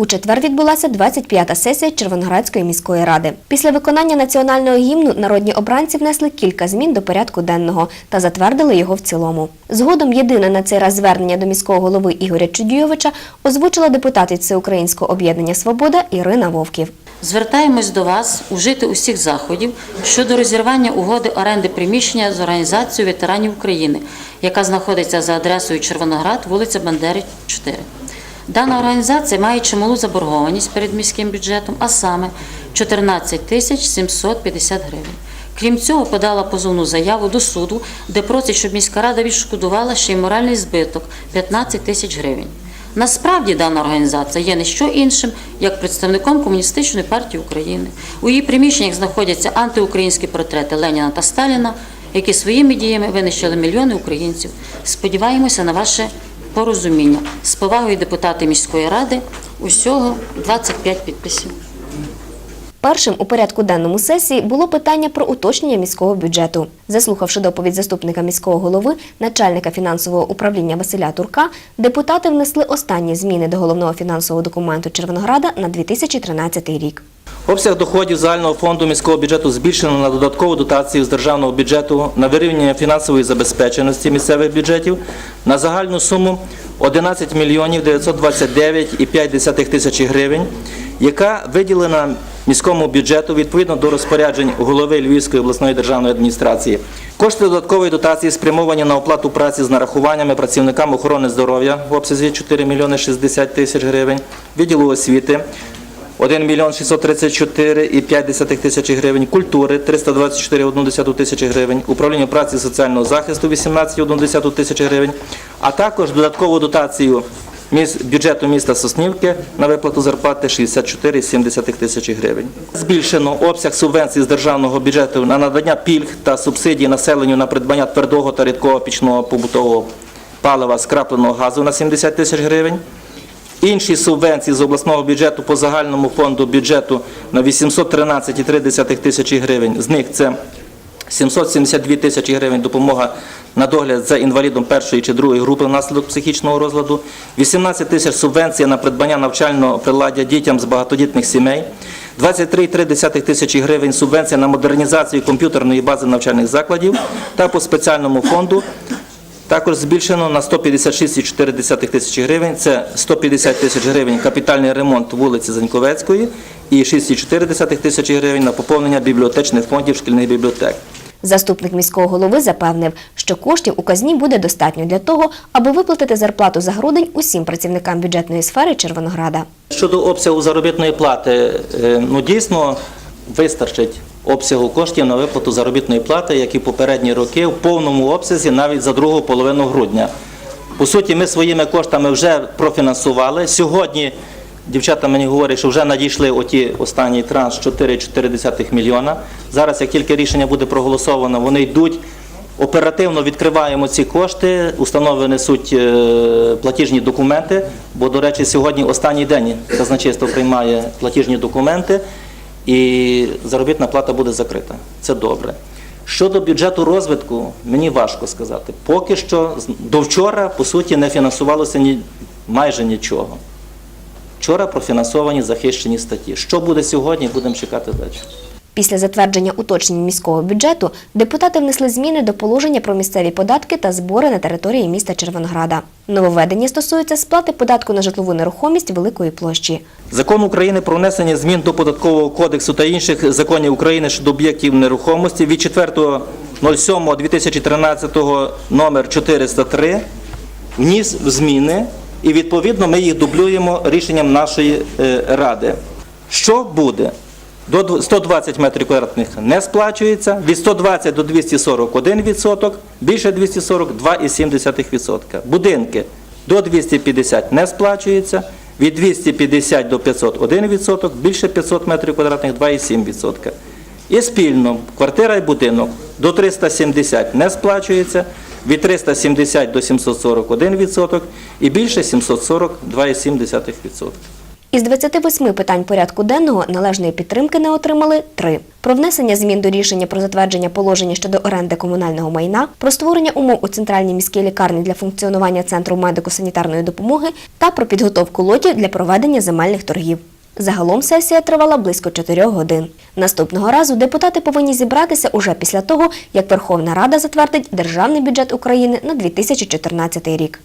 У четвер відбулася 25-та сесія Червоноградської міської ради. Після виконання національного гімну народні обранці внесли кілька змін до порядку денного та затвердили його в цілому. Згодом єдине на цей раз звернення до міського голови Ігоря Чудійовича озвучила депутат від Всеукраїнського об'єднання Свобода Ірина Вовків. Звертаємось до вас ужити усіх заходів щодо розірвання угоди оренди приміщення з організацією ветеранів України, яка знаходиться за адресою Червоноград, вулиця Бандери, 4. Дана організація має чималу заборгованість перед міським бюджетом, а саме 14 тисяч 750 гривень. Крім цього, подала позовну заяву до суду, де просить, щоб міська рада відшкодувала ще й моральний збиток 15 тисяч гривень. Насправді дана організація є не що іншим, як представником Комуністичної партії України. У її приміщеннях знаходяться антиукраїнські портрети Леніна та Сталіна, які своїми діями винищили мільйони українців. Сподіваємося на ваше порозуміння. З повагою депутати міської ради усього 25 підписів. Першим у порядку денному сесії було питання про уточнення міського бюджету. Заслухавши доповідь заступника міського голови, начальника фінансового управління Василя Турка, депутати внесли останні зміни до головного фінансового документу Червонограда на 2013 рік. Обсяг доходів загального фонду міського бюджету збільшено на додаткову дотацію з державного бюджету на вирівняння фінансової забезпеченості місцевих бюджетів на загальну суму 11 мільйонів 929,5 тисячі гривень, яка виділена міському бюджету відповідно до розпоряджень голови Львівської обласної державної адміністрації. Кошти додаткової дотації спрямовані на оплату праці з нарахуваннями працівникам охорони здоров'я в обсязі 4 мільйони 60 тисяч гривень, відділу освіти 1 мільйон 634,5 тисячі гривень, культури 324,1 тисячі гривень, управління праці соціального захисту 18,1 тисячі гривень, а також додаткову дотацію бюджету міста Соснівки на виплату зарплати 64,7 тисячі гривень. Збільшено обсяг субвенцій з державного бюджету на надання пільг та субсидій населенню на придбання твердого та рідкого пічного побутового палива скрапленого газу на 70 тисяч гривень. Інші субвенції з обласного бюджету по загальному фонду бюджету на 813,3 тисячі гривень. З них це 772 тисячі гривень допомога на догляд за інвалідом першої чи другої групи внаслідок психічного розладу, 18 тисяч субвенція на придбання навчального приладдя дітям з багатодітних сімей, 23,3 тисячі гривень субвенція на модернізацію комп'ютерної бази навчальних закладів та по спеціальному фонду також збільшено на 156,4 тисячі гривень. Це 150 тисяч гривень капітальний ремонт вулиці Заньковецької і 6,4 тисячі гривень на поповнення бібліотечних фондів шкільних бібліотек. Заступник міського голови запевнив, що коштів у казні буде достатньо для того, аби виплатити зарплату за грудень усім працівникам бюджетної сфери Червонограда. Щодо обсягу заробітної плати, е, ну дійсно вистачить обсягу коштів на виплату заробітної плати, як і попередні роки, в повному обсязі навіть за другу половину грудня. По суті, ми своїми коштами вже профінансували. Сьогодні дівчата мені говорять, що вже надійшли оті останній транш 4,4 мільйона. Зараз, як тільки рішення буде проголосовано, вони йдуть. Оперативно відкриваємо ці кошти, установи несуть е, платіжні документи, бо, до речі, сьогодні останній день казначейство приймає платіжні документи і заробітна плата буде закрита. Це добре. Щодо бюджету розвитку, мені важко сказати. Поки що до вчора, по суті, не фінансувалося ні, майже нічого. Вчора профінансовані захищені статті. Що буде сьогодні, будемо чекати далі. Після затвердження уточнень міського бюджету депутати внесли зміни до положення про місцеві податки та збори на території міста Червонограда. Нововведення стосуються сплати податку на житлову нерухомість великої площі. Закон України про внесення змін до податкового кодексу та інших законів України щодо об'єктів нерухомості від 4.07.2013 номер 403 вніс зміни і відповідно ми їх дублюємо рішенням нашої е, ради. Що буде? До 120 метрів квадратних не сплачується, від 120 до 241 відсоток, більше 240 – 2,7 відсотка. Будинки до 250 не сплачується, від 250 до 500 – 1 відсоток, більше 500 метрів квадратних – 2,7 відсотка. І спільно квартира і будинок до 370 не сплачується, від 370 до 741 відсоток і більше 740 – 2,7 відсотка. Із 28 питань порядку денного належної підтримки не отримали три: про внесення змін до рішення про затвердження положення щодо оренди комунального майна, про створення умов у центральній міській лікарні для функціонування центру медико-санітарної допомоги та про підготовку лотів для проведення земельних торгів. Загалом сесія тривала близько 4 годин. Наступного разу депутати повинні зібратися уже після того, як Верховна Рада затвердить Державний бюджет України на 2014 рік.